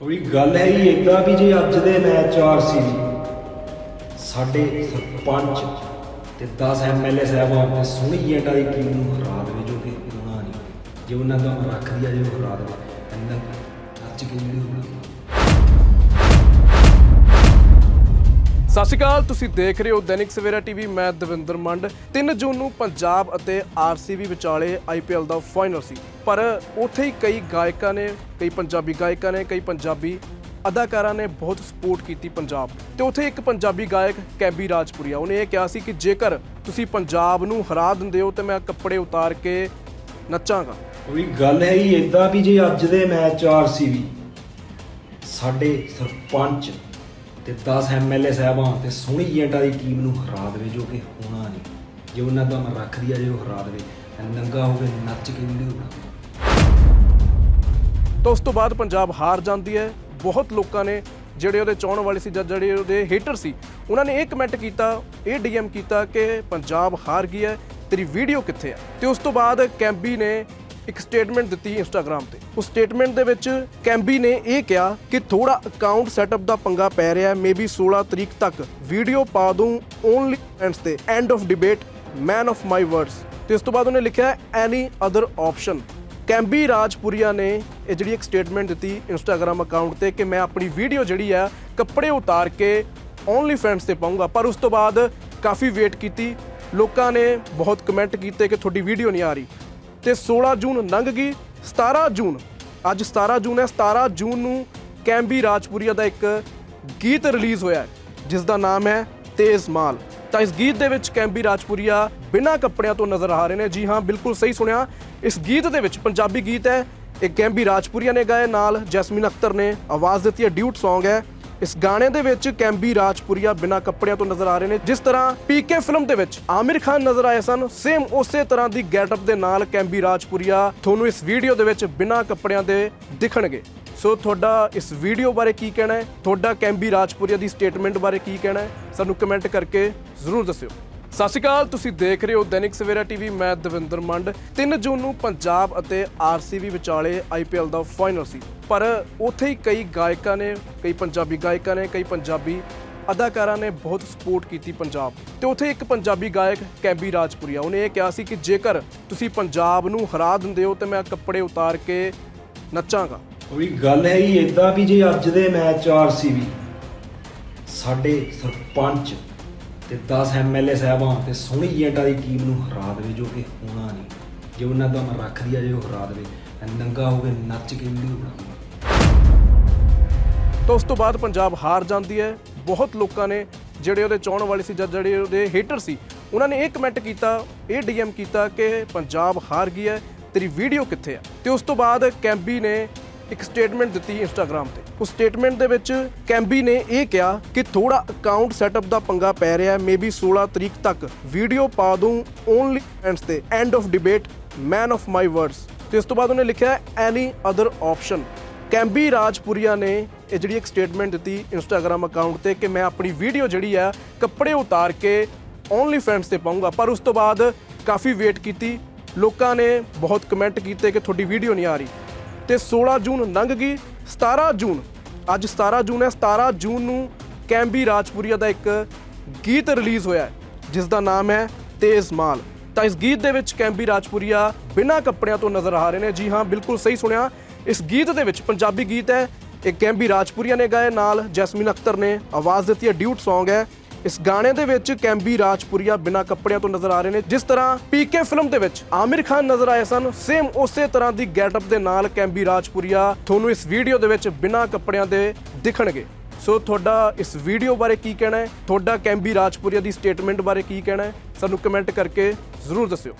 ਕੋਈ ਗੱਲ ਹੈ ਹੀ ਇਦਾਂ ਵੀ ਜੇ ਅੱਜ ਦੇ ਮੈਚ ਆਰਸੀ ਸਾਡੇ ਸਰਪੰਚ ਤੇ 10 ਐਮਐਲਏ ਸਾਹਿਬਾਨ ਤੇ ਸੋਹਣੀ ਜੇਟਾ ਦੀ ਟੀਮ ਨੂੰ ਹਰਾ ਦੇਵੇ ਜੋ ਕਿ ਹੋਣਾ ਨਹੀਂ। ਜੇ ਉਹਨਾਂ ਦਾ ਰੱਖ ਦਿਆ ਜੇ ਉਹ ਹਰਾ ਦੇਵੇ, ਇੰਨਾ ਨੱਚ ਕੇ ਵੀਡੀਓ ਬਣਾ ਸਤਿ ਸ਼੍ਰੀ ਅਕਾਲ, ਤੁਸੀਂ ਦੇਖ ਰਹੇ ਹੋ ਦੈਨਿਕ ਸਵੇਰਾ ਟੀਵੀ, ਮੈਂ ਦਵਿੰਦਰ ਮੰਡ। 3 ਜੂਨ ਨੂੰ ਪੰਜਾਬ ਅਤੇ ਆਰਸੀਬੀ ਵਿਚਾਲੇ ਆਈਪੀਐਲ ਦਾ ਫਾਈਨਲ ਸੀ। ਪਰ ਉੱਥੇ ਹੀ ਕਈ ਗਾਇਕਾਂ ਨੇ, ਕਈ ਪੰਜਾਬੀ ਗਾਇਕਾਂ ਨੇ, ਕਈ ਪੰਜਾਬੀ ਅਦਾਕਾਰਾਂ ਨੇ ਬਹੁਤ ਸਪੋਰਟ ਕੀਤੀ ਪੰਜਾਬ। ਤੇ ਉੱਥੇ ਇੱਕ ਪੰਜਾਬੀ ਗਾਇਕ, ਕੈਬੀ ਰਾਜਪੁਰੀਆ, ਉਹਨੇ ਇਹ ਕਿਹਾ ਸੀ ਕਿ ਜੇਕਰ ਤੁਸੀਂ ਪੰਜਾਬ ਨੂੰ ਹਰਾ ਦਿੰਦੇ ਹੋ, ਤੇ ਮੈਂ ਕੱਪੜੇ ਉਤਾਰ ਕੇ ਨੱਚਾਂਗਾ। ਕੋਈ ਗੱਲ ਹੈ ਹੀ ਇਦਾਂ ਵੀ ਜੇ ਅੱਜ ਦੇ ਮੈਚ ਆਰਸੀਬੀ ਸਾਡੇ ਸਰਪੰਚ ਤੇ 10 ਐਮਐਲਏ ਸਾਹਿਬਾਨ ਤੇ ਸੋਹਣੀ ਜੇਟਾ ਦੀ ਟੀਮ ਨੂੰ ਹਰਾ ਦੇਵੇ ਜੋ ਕਿ ਹੋਣਾ ਨਹੀਂ। ਜੇ ਉਹਨਾਂ ਦਾ ਰੱਖ ਦਿਆ, ਜੇ ਉਹ ਹਰਾ ਦੇਵੇ ਨੰਗਾ ਹੋ ਨੱਚ ਕੇ ਵੀਡੀਓ ਬਣਾ ਤਾਂ ਉਸ ਤੋਂ ਬਾਅਦ ਪੰਜਾਬ ਹਾਰ ਜਾਂਦੀ ਹੈ। ਬਹੁਤ ਲੋਕਾਂ ਨੇ ਜਿਹੜੇ ਉਹਦੇ ਚਾਹਣ ਵਾਲੇ ਸੀ ਜਾਂ ਜਿਹੜੇ ਉਹਦੇ ਹੇਟਰ ਸੀ, ਉਹਨਾਂ ਨੇ ਇਹ ਕਮੈਂਟ ਕੀਤਾ, ਇਹ ਡੀਐਮ ਕੀਤਾ ਕਿ ਪੰਜਾਬ ਹਾਰ ਗਈ ਹੈ, ਤੇਰੀ ਵੀਡੀਓ ਕਿੱਥੇ ਹੈ ਤੇ ਉਸ ਤੋਂ ਬਾਅਦ ਕੈਂਬੀ ਨੇ ਇੱਕ ਸਟੇਟਮੈਂਟ ਦਿੱਤੀ ਇੰਸਟਾਗ੍ਰam ਤੇ। ਉਸ ਸਟੇਟਮੈਂਟ ਦੇ ਵਿੱਚ ਕੈਂਬੀ ਨੇ ਇਹ ਕਿਹਾ ਕਿ ਥੋੜਾ ਅਕਾਊਂਟ ਸੈਟਅਪ ਦਾ ਪੰਗਾ ਪੈ ਰਿਹਾ ਹੈ ਮੇਬੀ 16 ਤਰੀਕ ਤੱਕ। ਵੀਡੀਓ ਪਾ ਦੂੰ ਓਨਲੀ ਫੈਂਸ ਤੇ। End of debate man of my words ਤੇ ਉਸ ਤੋਂ ਬਾਅਦ ਉਹਨੇ ਲਿਖਿਆ ਐਨੀ ਅਦਰ ਆਪਸ਼ਨ ਕੈਂਬੀ ਰਾਜਪੁਰੀਆ ਨੇ ਇਹ ਜਿਹੜੀ ਇੱਕ ਸਟੇਟਮੈਂਟ ਦਿੱਤੀ ਇੰਸਟਾਗ੍ਰam ਅਕਾਊਂਟ ਤੇ ਕਿ ਮੈਂ ਆਪਣੀ ਵੀਡੀਓ ਜਿਹੜੀ ਆ ਕੱਪੜੇ ਉਤਾਰ ਕੇ ਓਨਲੀ ਫੈਂਸ ਤੇ ਪਾਉਂਗਾ ਪਰ ਉਸ ਤੋਂ ਬਾਅਦ ਕਾਫੀ ਵੇਟ ਕੀਤੀ। ਲੋਕਾਂ ਨੇ ਬਹੁਤ ਕਮੈਂਟ ਕੀਤੇ ਕਿ ਤੁਹਾਡੀ ਵੀਡੀਓ ਨਹੀਂ ਆ ਰਹੀ। ਤੇ 16 ਜੂਨ ਲੰਘ ਗਈ 17 ਜੂਨ। ਅੱਜ 17 ਜੂਨ ਹੈ 17 ਜੂਨ ਨੂੰ ਕੈਂਬੀ ਰਾਜਪੁਰੀਆ ਦਾ ਇੱਕ ਗੀਤ ਰਿਲੀਜ਼ ਹੋਇਆ ਹੈ, ਜਿਸ ਦਾ ਨਾਮ ਹੈ ਤੇਜ਼ ਮਾਲ। ਤਾਂ ਇਸ ਗੀਤ ਦੇ ਵਿੱਚ ਕੈਂਬੀ ਰਾਜਪੁਰੀਆ ਬਿਨਾਂ ਕੱਪੜਿਆਂ ਤੋਂ ਨਜ਼ਰ ਆ ਰਹੇ ਨੇ। ਜੀ ਹਾਂ, ਬਿਲਕੁਲ ਸਹੀ ਸੁਣਿਆ। ਇਸ ਗੀਤ ਦੇ ਵਿੱਚ ਪੰਜਾਬੀ ਗੀਤ ਹੈ, ਇਹ ਕੈਂਬੀ ਰਾਜਪੁਰੀਆ ਨੇ ਗਾਏ ਨਾਲ ਜੈਸਮੀਨ ਅਖਤਰ ਨੇ ਆਵਾਜ਼ ਦਿੱਤੀ ਹੈ, ਡਿਊਟ Song ਹੈ। ਇਸ ਗਾਣੇ ਦੇ ਵਿੱਚ ਕੈਂਬੀ ਰਾਜਪੁਰੀਆ ਬਿਨਾਂ ਕੱਪੜਿਆਂ ਤੋਂ ਨਜ਼ਰ ਆ ਰਹੇ ਨੇ। ਜਿਸ ਤਰ੍ਹਾਂ ਪੀਕੇ ਫਿਲਮ ਦੇ ਵਿੱਚ ਆਮਿਰ ਖਾਨ ਨਜ਼ਰ ਆਏ ਸਨ ਸੇਮ ਉਸੇ ਤਰ੍ਹਾਂ ਦੀ ਗੈਟਅਪ ਦੇ ਨਾਲ ਕੈਂਬੀ ਰਾਜਪੁਰੀਆ ਤੁਹਾਨੂੰ ਇਸ ਵੀਡੀਓ ਦੇ ਵਿੱਚ ਬਿਨਾਂ ਕੱਪੜਿਆਂ ਦੇ ਦਿਖਣਗੇ। ਸੋ ਤੁਹਾਡਾ ਇਸ ਵੀਡੀਓ ਬਾਰੇ ਕੀ ਕਹਿਣਾ ਹੈ? ਤੁਹਾਡਾ ਕੈਂਬੀ ਰਾਜਪੁਰੀਆ ਦੀ ਸਟੇਟਮੈਂਟ ਬਾਰੇ ਕੀ ਕਹਿਣਾ ਹੈ? ਸਾਨੂੰ ਕਮੈਂਟ ਕਰਕੇ ਜ਼ਰੂਰ ਦੱਸਿਓ। ਸਤਿ ਸ਼੍ਰੀ ਅਕਾਲ, ਤੁਸੀਂ ਦੇਖ ਰਹੇ ਹੋ ਦੈਨਿਕ ਸਵੇਰਾ ਟੀਵੀ, ਮੈਂ ਦਵਿੰਦਰ ਮੰਡ। 3 ਜੂਨ ਨੂੰ ਪੰਜਾਬ ਅਤੇ ਆਰਸੀਬੀ ਵਿਚਾਲੇ ਆਈਪੀਐਲ ਦਾ ਫਾਈਨਲ ਸੀ। ਪਰ ਉੱਥੇ ਹੀ ਕਈ ਗਾਇਕਾਂ ਨੇ, ਕਈ ਪੰਜਾਬੀ ਗਾਇਕਾਂ ਨੇ, ਕਈ ਪੰਜਾਬੀ ਅਦਾਕਾਰਾਂ ਨੇ ਬਹੁਤ ਸਪੋਰਟ ਕੀਤੀ ਪੰਜਾਬ। ਤੇ ਉੱਥੇ ਇੱਕ ਪੰਜਾਬੀ ਗਾਇਕ, ਕੈਬੀ ਰਾਜਪੁਰੀਆ, ਉਹਨੇ ਇਹ ਕਿਹਾ ਸੀ ਕਿ ਜੇਕਰ ਤੁਸੀਂ ਪੰਜਾਬ ਨੂੰ ਹਰਾ ਦਿੰਦੇ ਹੋ, ਤੇ ਮੈਂ ਕੱਪੜੇ ਉਤਾਰ ਕੇ ਨੱਚਾਂਗਾ। ਕੋਈ ਗੱਲ ਹੈ ਹੀ ਇਦਾਂ ਵੀ ਜੇ ਅੱਜ ਦੇ ਮੈਚ ਆਰਸੀਬੀ ਸਾਡੇ ਸਰਪੰਚ ਤੇ 10 ਐਮਐਲਏ ਸਾਹਿਬਾਨ ਤੇ ਸੋਹਣੀ ਜੇਟਾ ਦੀ ਟੀਮ ਨੂੰ ਹਰਾ ਦੇਵੇ ਜੋ ਕਿ ਹੋਣਾ ਨਹੀਂ। ਜੇ ਉਹਨਾਂ ਦਾ ਰੱਖ ਦਿਆ ਜੇ ਉਹ ਹਰਾ ਦੇਵੇ ਨੰਗਾ ਹੋ ਕੇ ਨੱਚ ਕੇ ਵੀਡੀਓ ਬਣਾ ਤਾਂ ਉਸ ਤੋਂ ਬਾਅਦ ਪੰਜਾਬ ਹਾਰ ਜਾਂਦੀ ਹੈ। ਬਹੁਤ ਲੋਕਾਂ ਨੇ ਜਿਹੜੇ ਉਹਦੇ ਚਾਹਣ ਵਾਲੇ ਸੀ ਜਾਂ ਜਿਹੜੇ ਉਹਦੇ ਹੇਟਰ ਸੀ, ਉਹਨਾਂ ਨੇ ਇਹ ਕਮੈਂਟ ਕੀਤਾ, ਇਹ ਡੀਐਮ ਕੀਤਾ ਕਿ ਪੰਜਾਬ ਹਾਰ ਗਈ ਹੈ, ਤੇਰੀ ਵੀਡੀਓ ਕਿੱਥੇ ਹੈ ਤੇ ਉਸ ਤੋਂ ਬਾਅਦ ਕੈਂਬੀ ਨੇ ਇੱਕ ਸਟੇਟਮੈਂਟ ਦਿੱਤੀ ਇੰਸਟਾਗ੍ਰam ਤੇ। ਉਸ ਸਟੇਟਮੈਂਟ ਦੇ ਵਿੱਚ ਕੈਂਬੀ ਨੇ ਇਹ ਕਿਹਾ ਕਿ ਥੋੜਾ ਅਕਾਊਂਟ ਸੈਟਅਪ ਦਾ ਪੰਗਾ ਪੈ ਰਿਹਾ ਹੈ ਮੇਬੀ 16 ਤਰੀਕ ਤੱਕ। ਵੀਡੀਓ ਪਾ ਦੂੰ ਓਨਲੀ ਫੈਂਸ ਤੇ। End of debate man of my words ਤੇ ਉਸ ਤੋਂ ਬਾਅਦ ਉਹਨੇ ਲਿਖਿਆ ਐਨੀ ਅਦਰ ਆਪਸ਼ਨ ਕੈਂਬੀ ਰਾਜਪੁਰੀਆ ਨੇ ਇਹ ਜਿਹੜੀ ਇੱਕ ਸਟੇਟਮੈਂਟ ਦਿੱਤੀ ਇੰਸਟਾਗ੍ਰam ਅਕਾਊਂਟ ਤੇ ਕਿ ਮੈਂ ਆਪਣੀ ਵੀਡੀਓ ਜਿਹੜੀ ਆ ਕੱਪੜੇ ਉਤਾਰ ਕੇ ਓਨਲੀ ਫੈਂਸ ਤੇ ਪਾਉਂਗਾ ਪਰ ਉਸ ਤੋਂ ਬਾਅਦ ਕਾਫੀ ਵੇਟ ਕੀਤੀ। ਲੋਕਾਂ ਨੇ ਬਹੁਤ ਕਮੈਂਟ ਕੀਤੇ ਕਿ ਤੁਹਾਡੀ ਵੀਡੀਓ ਨਹੀਂ ਆ ਰਹੀ। ਤੇ 16 ਜੂਨ ਲੰਘ ਗਈ 17 ਜੂਨ। ਅੱਜ 17 ਜੂਨ ਹੈ 17 ਜੂਨ ਨੂੰ ਕੈਂਬੀ ਰਾਜਪੁਰੀਆ ਦਾ ਇੱਕ ਗੀਤ ਰਿਲੀਜ਼ ਹੋਇਆ ਹੈ ਜਿਸ ਦਾ ਨਾਮ ਹੈ ਤੇਜ਼ ਮਾਲ। ਤਾਂ ਇਸ ਗੀਤ ਦੇ ਵਿੱਚ ਕੈਂਬੀ ਰਾਜਪੁਰੀਆ ਬਿਨਾਂ ਕੱਪੜਿਆਂ ਤੋਂ ਨਜ਼ਰ ਆ ਰਹੇ ਨੇ। ਜੀ ਹਾਂ, ਬਿਲਕੁਲ ਸਹੀ ਸੁਣਿਆ। ਇਸ ਗੀਤ ਦੇ ਵਿੱਚ ਪੰਜਾਬੀ ਗੀਤ ਹੈ, ਇਹ ਕੈਂਬੀ ਰਾਜਪੁਰੀਆ ਨੇ ਗਾਏ ਨਾਲ ਜੈਸਮੀਨ ਅਖਤਰ ਨੇ। ਆਵਾਜ਼ ਦਿੱਤੀ ਹੈ, ਡਿਊਟ Song ਹੈ। ਇਸ ਗਾਣੇ ਦੇ ਵਿੱਚ ਕੈਂਬੀ ਰਾਜਪੁਰੀਆ ਬਿਨਾਂ ਕੱਪੜਿਆਂ ਤੋਂ ਨਜ਼ਰ ਆ ਰਹੇ ਨੇ। ਜਿਸ ਤਰ੍ਹਾਂ ਪੀਕੇ ਫਿਲਮ ਦੇ ਵਿੱਚ ਆਮਿਰ ਖਾਨ ਨਜ਼ਰ ਆਏ ਸਨ ਸੇਮ ਉਸੇ ਤਰ੍ਹਾਂ ਦੀ ਗੈਟਅਪ ਦੇ ਨਾਲ ਕੈਂਬੀ ਰਾਜਪੁਰੀਆ ਤੁਹਾਨੂੰ ਇਸ ਵੀਡੀਓ ਦੇ ਵਿੱਚ ਬਿਨਾਂ ਕੱਪੜਿਆਂ ਦੇ ਦਿਖਣਗੇ। ਸੋ ਤੁਹਾਡਾ ਇਸ ਵੀਡੀਓ ਬਾਰੇ ਕੀ ਕਹਿਣਾ ਹੈ? ਤੁਹਾਡਾ ਕੈਂਬੀ ਰਾਜਪੁਰੀਆ ਦੀ ਸਟੇਟਮੈਂਟ ਬਾਰੇ ਕੀ ਕਹਿਣਾ ਹੈ? ਸਾਨੂੰ ਕਮੈਂਟ ਕਰਕੇ ਜ਼ਰੂਰ ਦੱਸਿਓ।